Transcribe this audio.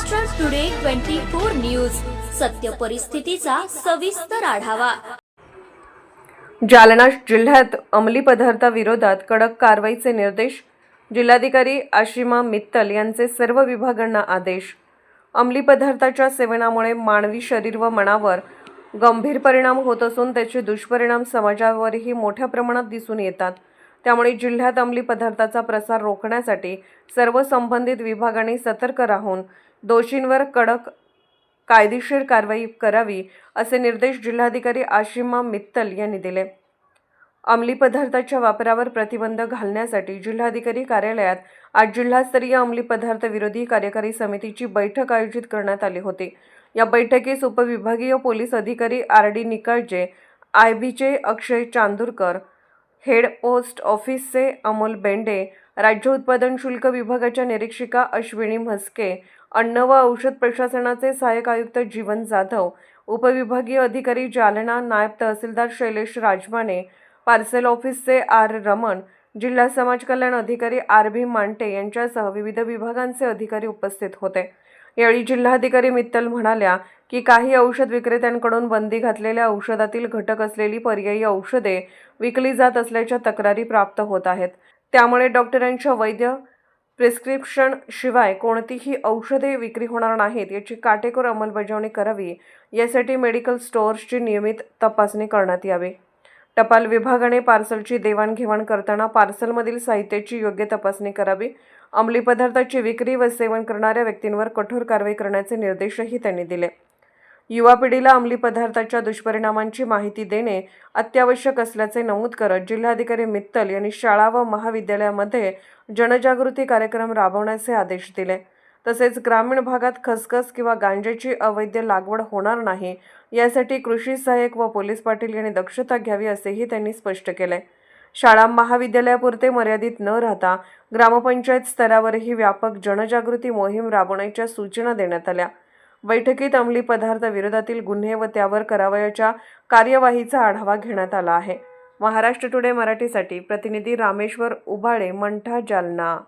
Maharashtra today twenty four news सत्य परिस्थितीचा सविस्तर आढावा. जालना जिल्ह्यात अंमली पदार्थाविरोधात कडक कारवाईचे निर्देश जिल्हाधिकारी आशिमा मित्तल यांचे सर्व विभागांना आदेश. अंमली पदार्थाच्या सेवनामुळे मानवी शरीर व मनावर गंभीर परिणाम होत असून त्याचे दुष्परिणाम समाजावरही मोठ्या प्रमाणात दिसून येतात. त्यामुळे जिल्ह्यात अंमली पदार्थाचा प्रसार रोखण्यासाठी सर्व संबंधित विभागांनी सतर्क राहून दोषींवर कडक कायदेशीर कारवाई करावी असे निर्देश जिल्हाधिकारी आशिमा मित्तल यांनी दिले. अंमली पदार्थाच्या वापरावर प्रतिबंध घालण्यासाठी जिल्हाधिकारी कार्यालयात आज जिल्हास्तरीय अंमली पदार्थ विरोधी कार्यकारी समितीची बैठक आयोजित करण्यात आली होती. या बैठकीस उपविभागीय पोलीस अधिकारी आर डी निकाळजे आय बीचे अक्षय चांदूरकर हेड पोस्ट ऑफिसचे अमोल बेंडे राज्य उत्पादन शुल्क विभागाच्या निरीक्षिका अश्विनी म्हस्के अन्न व औषध प्रशासनाचे सहाय्यक आयुक्त जीवन जाधव उपविभागीय अधिकारी जालना नायब तहसीलदार शैलेश राजमाने पार्सल ऑफिसचे आर रमण जिल्हा समाज कल्याण अधिकारी आर भी मांटे यांच्यासह विविध विभागांचे अधिकारी उपस्थित होते. यावेळी जिल्हाधिकारी मित्तल म्हणाल्या की काही औषध विक्रेत्यांकडून बंदी घातलेल्या औषधातील घटक असलेली पर्यायी औषधे विकली जात असल्याच्या तक्रारी प्राप्त होत आहेत. त्यामुळे डॉक्टरांच्या वैद्य प्रिस्क्रिप्शन शिवाय कोणतीही औषधे विक्री होणार नाहीत याची काटेकोर अंमलबजावणी करावी यासाठी मेडिकल स्टोअर्सची नियमित तपासणी करण्यात यावी. टपाल विभागाने पार्सलची देवाणघेवाण करताना पार्सलमधील साहित्याची योग्य तपासणी करावी. अंमली पदार्थाची विक्री व सेवन करणाऱ्या व्यक्तींवर कठोर कारवाई करण्याचे निर्देशही त्यांनी दिले. युवा पिढीला अंमली पदार्थाच्या दुष्परिणामांची माहिती देणे अत्यावश्यक असल्याचे नमूद करत जिल्हाधिकारी मित्तल यांनी शाळा व महाविद्यालयामध्ये जनजागृती कार्यक्रम राबवण्याचे आदेश दिले. तसेच ग्रामीण भागात खसखस किंवा गांजेची अवैध लागवड होणार नाही. यासाठी कृषी सहाय्यक व पोलीस पाटील यांनी दक्षता घ्यावी असेही त्यांनी स्पष्ट केले. शाळा महाविद्यालयापुरते मर्यादित न राहता ग्रामपंचायत स्तरावरही व्यापक जनजागृती मोहीम राबवण्याच्या सूचना देण्यात आल्या. बैठकीत अंमली पदार्थ विरोधातील गुन्हे व त्यावर करावयाच्या कार्यवाहीचा आढावा घेण्यात आला आहे. महाराष्ट्र टुडे मराठीसाठी प्रतिनिधी रामेश्वर उबाळे मंठा जालना.